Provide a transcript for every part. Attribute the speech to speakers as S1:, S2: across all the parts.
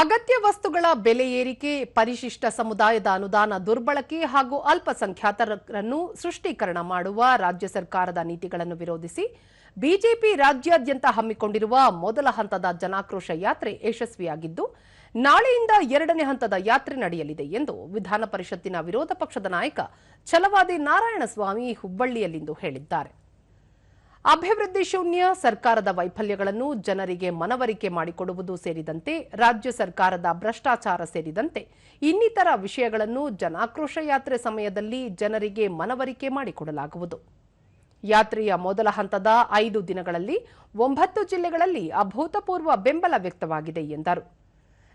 S1: ಅಗತ್ಯ ವಸ್ತುಗಳ ಬೆಲೆ ಏರಿಕೆ, ಪರಿಶಿಷ್ಟ ಸಮುದಾಯದ ಅನುದಾನ ದುರ್ಬಳಕೆ ಹಾಗೂ ಅಲ್ಪಸಂಖ್ಯಾತರನ್ನು ಸೃಷ್ಟೀಕರಣ ಮಾಡುವ ರಾಜ್ಯ ಸರ್ಕಾರದ ನೀತಿಗಳನ್ನು ವಿರೋಧಿಸಿ ಬಿಜೆಪಿ ರಾಜ್ಯಾದ್ಯಂತ ಹಮ್ಮಿಕೊಂಡಿರುವ ಮೊದಲ ಹಂತದ ಜನಾಕ್ರೋಶ ಯಾತ್ರೆ ಯಶಸ್ವಿಯಾಗಿದ್ದು, ನಾಳೆಯಿಂದ ಎರಡನೇ ಹಂತದ ಯಾತ್ರೆ ನಡೆಯಲಿದೆ ಎಂದು ವಿಧಾನ ಪರಿಷತ್ತಿನ ವಿರೋಧ ಪಕ್ಷದ ನಾಯಕ ಛಲವಾದಿ ನಾರಾಯಣಸ್ವಾಮಿ ಹುಬ್ಬಳ್ಳಿಯಲ್ಲಿಂದು ಹೇಳಿದ್ದಾರೆ. ಅಭಿವೃದ್ಧಿ ಶೂನ್ಯ ಸರ್ಕಾರದ ವೈಫಲ್ಯಗಳನ್ನು ಜನರಿಗೆ ಮನವರಿಕೆ ಮಾಡಿಕೊಡುವುದು ಸೇರಿದಂತೆ ರಾಜ್ಯ ಸರ್ಕಾರದ ಭ್ರಷ್ಟಾಚಾರ ಸೇರಿದಂತೆ ಇನ್ನಿತರ ವಿಷಯಗಳನ್ನು ಜನಾಕ್ರೋಶ ಯಾತ್ರೆ ಸಮಯದಲ್ಲಿ ಜನರಿಗೆ ಮನವರಿಕೆ ಮಾಡಿಕೊಡಲಾಗುವುದು. ಯಾತ್ರೆಯ ಮೊದಲ ಹಂತದ ಐದು ದಿನಗಳಲ್ಲಿ ಒಂಬತ್ತು ಜಿಲ್ಲೆಗಳಲ್ಲಿ ಅಭೂತಪೂರ್ವ ಬೆಂಬಲ ವ್ಯಕ್ತವಾಗಿದೆ ಎಂದರು.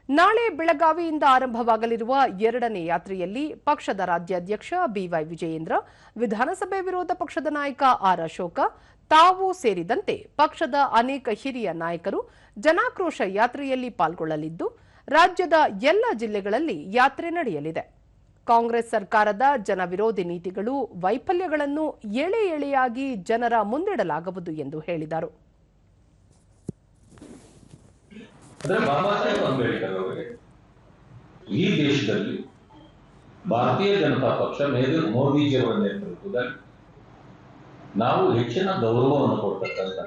S1: ನಾಳೆ ಬೆಳಗಾವಿಯಿಂದ ಆರಂಭವಾಗಲಿರುವ ಎರಡನೇ ಯಾತ್ರೆಯಲ್ಲಿ ಪಕ್ಷದ ರಾಜ್ಯಾಧ್ಯಕ್ಷ ಬಿವೈ ವಿಜಯೇಂದ್ರ, ವಿಧಾನಸಭೆ ವಿರೋಧ ಪಕ್ಷದ ನಾಯಕ ಆರ್ ಅಶೋಕ, ತಾವು ಸೇರಿದಂತೆ ಪಕ್ಷದ ಅನೇಕ ಹಿರಿಯ ನಾಯಕರು ಜನಾಕ್ರೋಶ ಯಾತ್ರೆಯಲ್ಲಿ ಪಾಲ್ಗೊಳ್ಳಲಿದ್ದು, ರಾಜ್ಯದ ಎಲ್ಲ ಜಿಲ್ಲೆಗಳಲ್ಲಿ ಯಾತ್ರೆ ನಡೆಯಲಿದೆ. ಕಾಂಗ್ರೆಸ್ ಸರ್ಕಾರದ ಜನವಿರೋಧಿ ನೀತಿಗಳು ವೈಫಲ್ಯಗಳನ್ನು ಎಳೆ ಎಳೆಯಾಗಿ ಜನರ ಮುಂದಿಡಲಾಗುವುದು ಎಂದು ಹೇಳಿದರು.
S2: ಅಂದ್ರೆ ಬಾಬಾ ಸಾಹೇಬ್ ಅಂಬೇಡ್ಕರ್ ಅವರಿಗೆ ಈ ದೇಶದಲ್ಲಿ ಭಾರತೀಯ ಜನತಾ ಪಕ್ಷ ಮೇಲೆ ಮೋದಿಜಿಯವರ ನೇತೃತ್ವದಲ್ಲಿ ನಾವು ಹೆಚ್ಚಿನ ಗೌರವವನ್ನು ಕೊಡ್ತಕ್ಕಂಥ,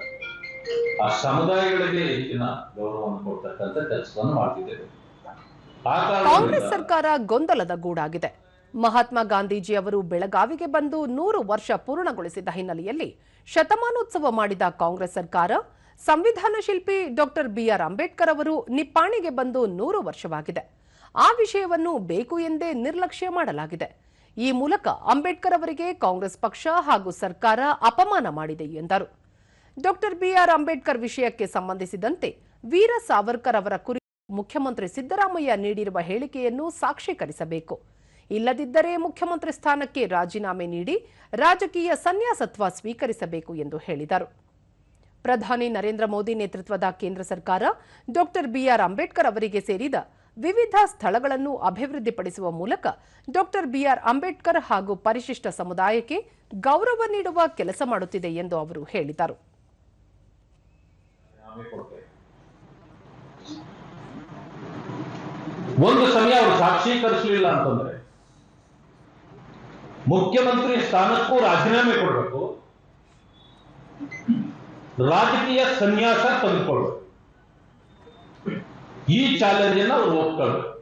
S2: ಆ ಸಮುದಾಯಗಳಿಗೆ ಹೆಚ್ಚಿನ ಗೌರವವನ್ನು ಕೊಡ್ತಕ್ಕಂಥ ಕೆಲಸವನ್ನು ಮಾಡ್ತಿದ್ದೇವೆ.
S1: ಕಾಂಗ್ರೆಸ್ ಸರ್ಕಾರ ಗೊಂದಲದ ಗೂಡಾಗಿದೆ. ಮಹಾತ್ಮ ಗಾಂಧೀಜಿ ಅವರು ಬೆಳಗಾವಿಗೆ ಬಂದು ನೂರು ವರ್ಷ ಪೂರ್ಣಗೊಳಿಸಿದ ಹಿನ್ನೆಲೆಯಲ್ಲಿ ಶತಮಾನೋತ್ಸವ ಮಾಡಿದ ಕಾಂಗ್ರೆಸ್ ಸರ್ಕಾರ ಸಂವಿಧಾನ ಶಿಲ್ಪಿ ಡಾಕ್ಟರ್ ಬಿಆರ್ ಅಂಬೇಡ್ಕರ್ ಅವರು ನಿಪ್ಪಾಣಿಗೆ ಬಂದು ನೂರು ವರ್ಷವಾಗಿದೆ. ಆ ವಿಷಯವನ್ನು ಬೇಕು ಎಂದೇ ನಿರ್ಲಕ್ಷ್ಯ ಮಾಡಲಾಗಿದೆ. ಈ ಮೂಲಕ ಅಂಬೇಡ್ಕರ್ ಅವರಿಗೆ ಕಾಂಗ್ರೆಸ್ ಪಕ್ಷ ಹಾಗೂ ಸರ್ಕಾರ ಅಪಮಾನ ಮಾಡಿದೆ ಎಂದರು. ಡಾಕ್ಟರ್ ಬಿಆರ್ ಅಂಬೇಡ್ಕರ್ ವಿಷಯಕ್ಕೆ ಸಂಬಂಧಿಸಿದಂತೆ ವೀರ ಸಾವರ್ಕರ್ ಅವರ ಕುರಿತು ಮುಖ್ಯಮಂತ್ರಿ ಸಿದ್ದರಾಮಯ್ಯ ನೀಡಿರುವ ಹೇಳಿಕೆಯನ್ನು ಸಾಕ್ಷೀಕರಿಸಬೇಕು. ಇಲ್ಲದಿದ್ದರೆ ಮುಖ್ಯಮಂತ್ರಿ ಸ್ಥಾನಕ್ಕೆ ರಾಜೀನಾಮೆ ನೀಡಿ ರಾಜಕೀಯ ಸನ್ಯಾಸತ್ವ ಸ್ವೀಕರಿಸಬೇಕು ಎಂದು ಹೇಳಿದರು. ಪ್ರಧಾನಿ ನರೇಂದ್ರ ಮೋದಿ ನೇತೃತ್ವದ ಕೇಂದ್ರ ಸರ್ಕಾರ, ಡಾಕ್ಟರ್ ಬಿಆರ್ ಅಂಬೇಡ್ಕರ್ ಅವರಿಗೆ ಸೇರಿದ ವಿವಿಧ ಸ್ಥಳಗಳನ್ನು ಅಭಿವೃದ್ಧಿಪಡಿಸುವ ಮೂಲಕ ಡಾಕ್ಟರ್ ಬಿಆರ್ ಅಂಬೇಡ್ಕರ್ ಹಾಗೂ ಪರಿಶಿಷ್ಟ ಸಮುದಾಯಕ್ಕೆ ಗೌರವ ನೀಡುವ ಕೆಲಸ ಮಾಡುತ್ತಿದೆ ಎಂದು ಅವರು ಹೇಳಿದರು.
S2: ಒಂದು ಸಮಯ ಅವರು ಸಾಕ್ಷೀಕರಿಸಲಿಲ್ಲ ಅಂತಂದ್ರೆ ಮುಖ್ಯಮಂತ್ರಿ ಸ್ಥಾನಕ್ಕೂ ರಾಜೀನಾಮೆ ಕೊಡಬೇಕು. ರಾಜಕೀಯ ಸನ್ಯಾಸ ತಂದುಕೊಳ್ಳು ಈ ಚಾಲೆಂಜ್ ಅನ್ನು ಅವ್ರು ಒಪ್ಕೊಳ್ಬೇಕು